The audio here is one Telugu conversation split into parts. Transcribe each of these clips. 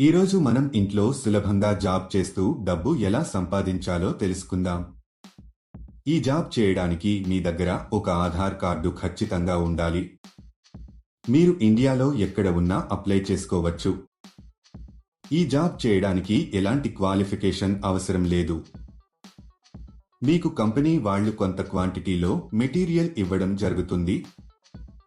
ఈరోజు మనం ఇంట్లో సులభంగా జాబ్ చేస్తూ డబ్బు ఎలా సంపాదించాలో తెలుసుకుందాం. ఈ జాబ్ చేయడానికి మీ దగ్గర ఒక ఆధార్ కార్డు ఖచ్చితంగా ఉండాలి. మీరు ఇండియాలో ఎక్కడ ఉన్నా అప్లై చేసుకోవచ్చు. ఈ జాబ్ చేయడానికి ఎలాంటి క్వాలిఫికేషన్ అవసరం లేదు. మీకు కంపెనీ వాళ్ళు కొంత క్వాంటిటీలో మెటీరియల్ ఇవ్వడం జరుగుతుంది.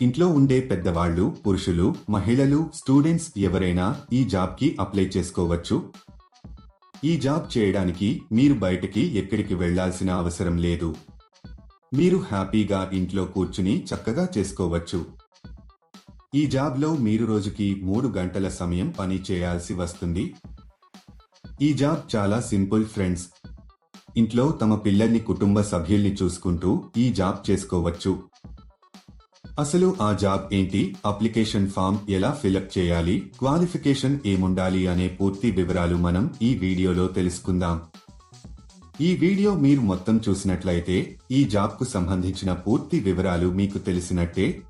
ఇంట్లో ఉండే పెద్దవాళ్ళు పురుషులు మహిళలు స్టూడెంట్స్ ఎవరైనా ఈ జాబ్కి అప్లై చేసుకోవచ్చు. ఈ జాబ్ చేయడానికి మీరు బయటికి ఎక్కడికి వెళ్ళాల్సిన అవసరం లేదు. మీరు హ్యాపీగా ఇంట్లో కూర్చుని చక్కగా చేసుకోవచ్చు. ఈ జాబ్లో మీరు రోజుకి మూడు గంటల సమయం పని చేయాల్సి వస్తుంది. ఈ జాబ్ చాలా సింపుల్ ఫ్రెండ్స్. ఇంట్లో తమ పిల్లల్ని కుటుంబ సభ్యుల్ని చూసుకుంటూ ఈ జాబ్ చేసుకోవచ్చు. అసలు ఆ జాబ్ ఏంటి? అప్లికేషన్ ఫామ్ ఎలా ఫిలప్ చేయాలి? క్వాలిఫికేషన్ ఏముండాలి అనే పూర్తి వివరాలు మనం ఈ వీడియోలో తెలుసుకుందాం. ఈ వీడియో మీరు మొత్తం చూసినట్లయితే ఈ జాబ్కు సంబంధించిన పూర్తి వివరాలు మీకు తెలిసినట్టే.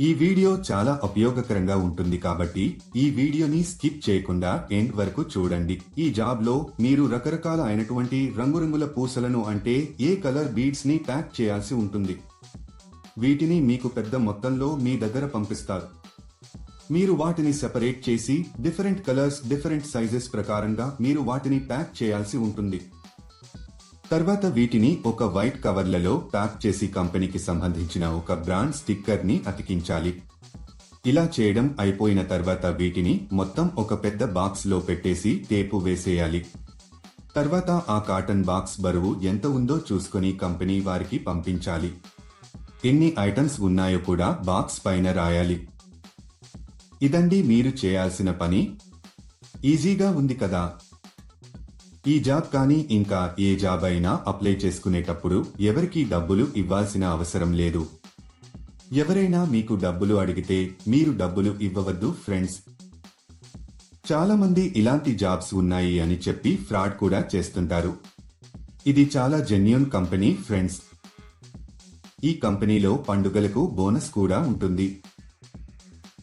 ఈ వీడియో చాలా ఉపయోగకరంగా ఉంటుంది కాబట్టి ఈ వీడియోని స్కిప్ చేయకుండా ఎండ్ వరకు చూడండి. ఈ జాబ్లో మీరు రకరకాల అయినటువంటి రంగురంగుల పూసలను అంటే ఏ కలర్ బీడ్స్ని ప్యాక్ చేయాల్సి ఉంటుంది. వీటిని మీకు పెద్ద మొత్తంలో మీ దగ్గర పంపిస్తారు. మీరు వాటిని సెపరేట్ చేసి డిఫరెంట్ కలర్స్ డిఫరెంట్ సైజెస్ ప్రకారంగా మీరు వాటిని ప్యాక్ చేయాల్సి ఉంటుంది. తర్వాత వీటిని ఒక వైట్ కవర్లలో ప్యాక్ చేసి కంపెనీకి సంబంధించిన ఒక బ్రాండ్ స్టిక్కర్ని అతికించాలి. ఇలా చేయడం అయిపోయిన తర్వాత వీటిని మొత్తం ఒక పెద్ద బాక్స్లో పెట్టేసి టేపు వేసేయాలి. తర్వాత ఆ కాటన్ బాక్స్ బరువు ఎంత ఉందో చూసుకొని కంపెనీ వారికి పంపించాలి. ఎన్ని ఐటమ్స్ ఉన్నాయో కూడా బాక్స్ పైన రాయాలి. ఇదండి మీరు చేయాల్సిన పని. ఈజీగా ఉంది కదా. ఈ జాబ్ కానీ ఇంకా ఏ జాబ్ అయినా అప్లై చేసుకునేటప్పుడు ఎవరికి డబ్బులు ఇవ్వాల్సిన అవసరం లేదు. ఎవరైనా మీకు డబ్బులు అడిగితే మీరు డబ్బులు ఇవ్వవద్దు ఫ్రెండ్స్. చాలామంది ఇలాంటి జాబ్స్ ఉన్నాయి అని చెప్పి ఫ్రాడ్ కూడా చేస్తుంటారు. ఇది చాలా జెన్యున్ కంపెనీ ఫ్రెండ్స్. ఈ కంపెనీలో పండుగలకు బోనస్ కూడా ఉంటుంది.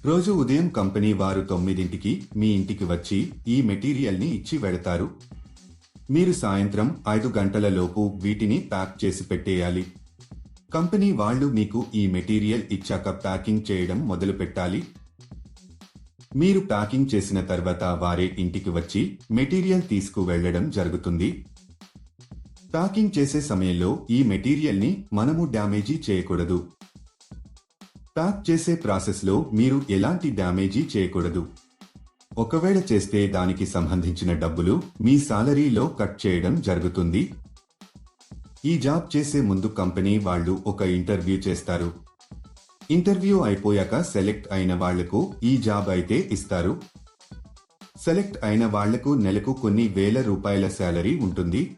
రోజు ఉదయం కంపెనీ వారు తొమ్మిదింటికి మీ ఇంటికి వచ్చి ఈ మెటీరియల్ని ఇచ్చి వెడతారు మీరు సాయంత్రం ఐదు గంటల లోపు వీటిని ప్యాక్ చేసి పెట్టేయాలి. కంపెనీ వాళ్ళు మీకు ఈ మెటీరియల్ ఇచ్చాక ప్యాకింగ్ చేయడం మొదలు పెట్టాలి. మీరు ప్యాకింగ్ చేసిన తర్వాత వారే ఇంటికి వచ్చి మెటీరియల్ తీసుకు వెళ్ళడం జరుగుతుంది. ప్యాకింగ్ చేసే సమయంలో ఈ మెటీరియల్ని మనము డ్యామేజీ చేయకూడదు. ప్యాక్ చేసే ప్రాసెస్లో మీరు ఎలాంటి డ్యామేజీ చేయకూడదు. ఒకవేళ చేస్తే దానికి సంబంధించిన డబ్బులు మీ సాలరీలో కట్ చేయడం జరుగుతుంది. ఈ జాబ్ చేసే ముందు కంపెనీ వాళ్ళు ఒక ఇంటర్వ్యూ చేస్తారు. ఇంటర్వ్యూ అయిపోయాక సెలెక్ట్ అయిన వాళ్ళకు ఈ జాబ్ అయితే ఇస్తారు. సెలెక్ట్ అయిన వాళ్ళకు నెలకు కొన్ని వేల రూపాయల శాలరీ ఉంటుంది.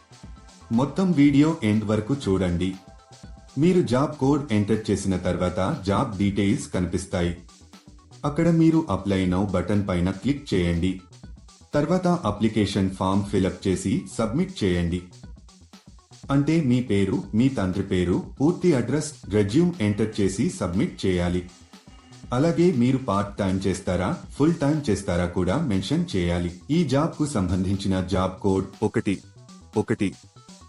మొత్తం వీడియో ఎండ్ వరకు చూడండి. మీరు జాబ్ కోడ్ ఎంటర్ చేసిన తర్వాత జాబ్ డీటెయిల్స్ కనిపిస్తాయి. అక్కడ మీరు అప్లై నౌ బటన్ పైన క్లిక్ చేయండి. తర్వాత అప్లికేషన్ ఫామ్ ఫిలప్ చేసి సబ్మిట్ చేయండి. అంటే మీ పేరు మీ తండ్రి పేరు పూర్తి అడ్రస్ రెజ్యూమ్ ఎంటర్ చేసి సబ్మిట్ చేయాలి. అలాగే మీరు పార్ట్ టైం చేస్తారా ఫుల్ టైం చేస్తారా కూడా మెన్షన్ చేయాలి. ఈ జాబ్కు సంబంధించిన జాబ్ కోడ్ ఒకటి ఒకటి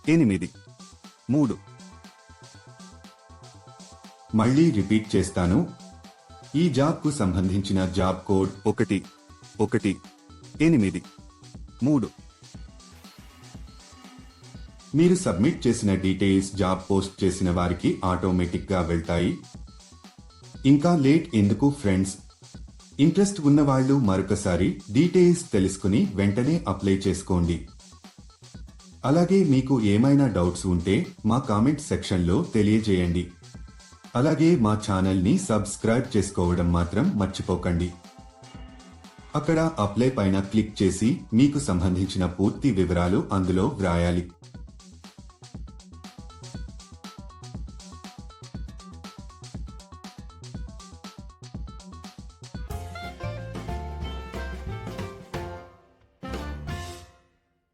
ఎనిమిది. మూడు. మళ్ళీ రిపీట్ చేస్తాను. ఈ జాబ్కు సంబంధించిన జాబ్ కోడ్ ఒకటి ఒకటి ఎనిమిది మూడు. మీరు సబ్మిట్ చేసిన డీటెయిల్స్ జాబ్ పోస్ట్ చేసిన వారికి ఆటోమేటిక్గా వెళ్తాయి. ఇంకా లేట్ ఎందుకు ఫ్రెండ్స్? ఇంట్రెస్ట్ ఉన్నవాళ్ళు మరొకసారి డీటెయిల్స్ తెలుసుకుని వెంటనే అప్లై చేసుకోండి. అలాగే మీకు ఏమైనా డౌట్స్ ఉంటే మా కామెంట్ సెక్షన్లో తెలియజేయండి. అలాగే మా ఛానల్ని సబ్స్క్రైబ్ చేసుకోవడం మాత్రం మర్చిపోకండి. అక్కడ అప్లై పైన క్లిక్ చేసి మీకు సంబంధించిన పూర్తి వివరాలు అందులో వ్రాయాలి.